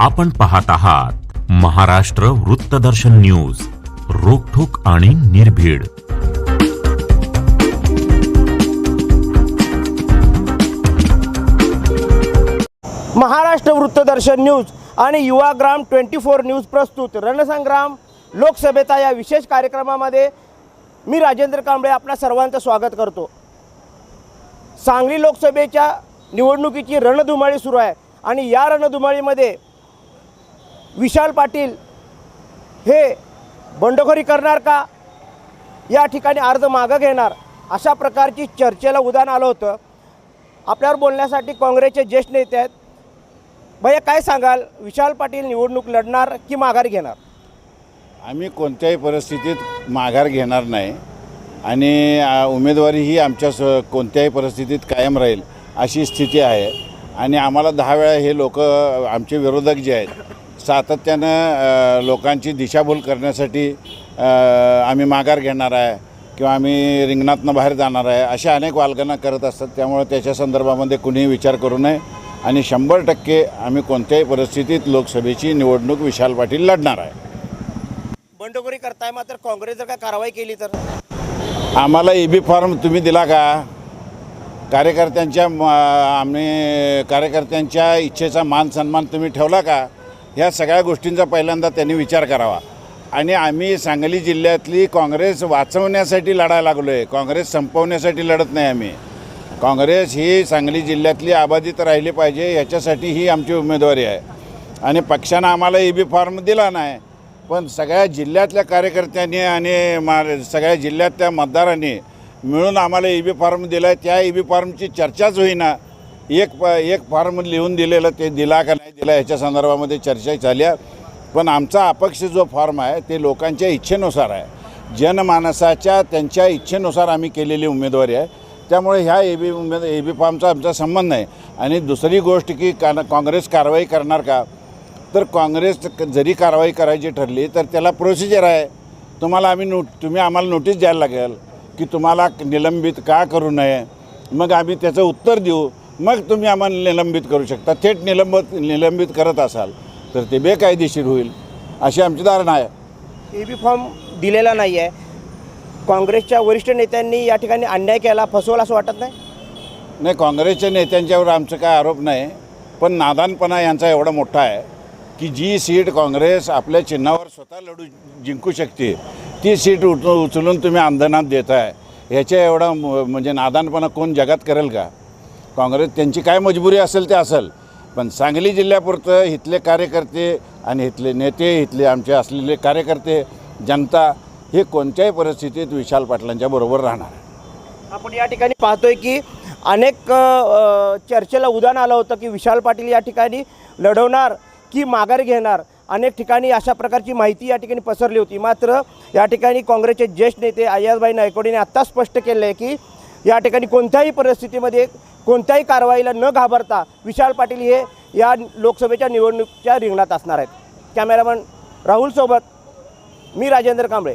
आपण पाहत आहात महाराष्ट्र वृत्तदर्शन न्यूज रोखोक आणि निर्भीड. महाराष्ट्र वृत्तदर्शन न्यूज आणि युवाग्राम ट्वेंटी फोर न्यूज प्रस्तुत. रणसंग्राम लोकसभेचा या विशेष कार्यक्रमामध्ये मी राजेंद्र कांबळे आपल्या सर्वांचं स्वागत करतो. सांगली लोकसभेच्या निवडणुकीची रणधुमाळी सुरू आहे आणि या रणधुमाळीमध्ये विशाल पाटील हे बंडखोरी करणार का? या ठिकाणी अर्ज मागं घेणार. अशा प्रकारची चर्चेला उदाहरण आलं होतं. आपल्यावर बोलण्यासाठी काँग्रेसचे ज्येष्ठ नेते आहेत. भैया काय सांगाल? विशाल पाटील निवडणूक लढणार की माघार घेणार? आम्ही कोणत्याही परिस्थितीत माघार घेणार नाही. आणि उमेदवारी ही आमच्या स कोणत्याही परिस्थितीत कायम राहील अशी स्थिती आहे. आणि आम्हाला दहा वेळा हे लोक आमचे विरोधक जे आहेत सातत्यानं लोकांची दिशाभूल करण्यासाठी आम्ही माघार घेणार आहे किंवा आम्ही रिंगणातनं बाहेर जाणार आहे अशा अनेक वालगना करत असतात. त्यामुळे त्याच्या संदर्भामध्ये कुणीही विचार करू नये आणि शंभर टक्के आम्ही कोणत्याही परिस्थितीत लोकसभेची निवडणूक विशाल पाटील लढणार आहे. बंडखोरी करताय मात्र काँग्रेस जर काय कारवाई केली तर? आम्हाला ई बी फॉर्म तुम्ही दिला का? कार्यकर्त्यांच्या म- आम्ही कार्यकर्त्यांच्या इच्छेचा मान सन्मान तुम्ही ठेवला का? ह्या सगळ्या गोष्टींचा पहिल्यांदा त्यांनी विचार करावा. आणि आम्ही सांगली जिल्ह्यातली काँग्रेस वाचवण्यासाठी लढायला लागलो आहे काँग्रेस संपवण्यासाठी लढत नाही आम्ही. काँग्रेस ही सांगली जिल्ह्यातली आबाधित राहिली पाहिजे याच्यासाठी ही आमची उमेदवारी आहे. आणि पक्षानं आम्हाला ई बी फॉर्म दिला नाही. पण सगळ्या जिल्ह्यातल्या कार्यकर्त्यांनी आणि मा सगळ्या जिल्ह्यातल्या मतदारांनी मिळून आम्हाला ई बी फॉर्म दिला आहे त्या ई बी फॉर्मची चर्चाच होईना. एक प एक फॉर्म लिहून दिलेलं ते दिला का नाही दिला ह्याच्या संदर्भामध्ये चर्चा झाल्या पण आमचा अपक्ष जो फॉर्म आहे ते लोकांच्या इच्छेनुसार आहे. जनमानसाच्या त्यांच्या इच्छेनुसार आम्ही केलेली उमेदवारी आहे. त्यामुळे ह्या A B Umed A B फॉर्मचा आमचा संबंध नाही. आणि दुसरी गोष्ट की का काँग्रेस कारवाई करणार का? तर काँग्रेस जरी कारवाई करायची ठरली तर त्याला प्रोसिजर आहे. तुम्हाला आम्ही नोट तुम्ही आम्हाला नोटीस द्यायला लागेल की तुम्हाला निलंबित का करू नये? मग आम्ही त्याचं उत्तर देऊ. मग तुम्ही आम्हाला निलंबित करू शकता. थेट निलंबित निलंबित करत असाल तर ते बेकायदेशीर होईल अशी आमची धारणा आहे. ए बी फॉर्म दिलेला नाही आहे काँग्रेसच्या वरिष्ठ नेत्यांनी या ठिकाणी अन्याय केला फसवला असं वाटत नाही? नाही काँग्रेसच्या नेत्यांच्यावर आमचं काय आरोप नाही पण नादानपणा यांचा एवढा मोठा आहे की जी सीट काँग्रेस आपल्या चिन्हावर स्वतः लढू जिंकू शकते ती सीट उच उचलून तुम्ही आंदोलनात देताय. ह्याच्या एवढा म्हणजे नादानपणा कोण जगात करेल का? काँग्रेस त्यांची काय मजबुरी असेल ते असेल. पण सांगली जिल्ह्यापुरतं इथले कार्यकर्ते आणि इथले नेते इथले आमचे असलेले कार्यकर्ते जनता हे कोणत्याही परिस्थितीत विशाल पाटलांच्या बरोबर राहणार. आपण या ठिकाणी पाहतोय की अनेक चर्चेला उदाहरण आलं होतं की विशाल पाटील या ठिकाणी लढवणार की माघार घेणार? अनेक ठिकाणी अशा प्रकारची माहिती या ठिकाणी पसरली होती. मात्र या ठिकाणी काँग्रेसचे ज्येष्ठ नेते अय्याजबाई नायकोडीने आत्ता स्पष्ट केलं आहे की या ठिकाणी कोणत्याही परिस्थितीमध्ये कोणत्याही कारवाईला न घाबरता विशाल पाटील हे या लोकसभेच्या निवडणुकीच्या रिंगणात असणार आहेत. कॅमेरामन राहुलसोबत मी राजेंद्र कांबळे.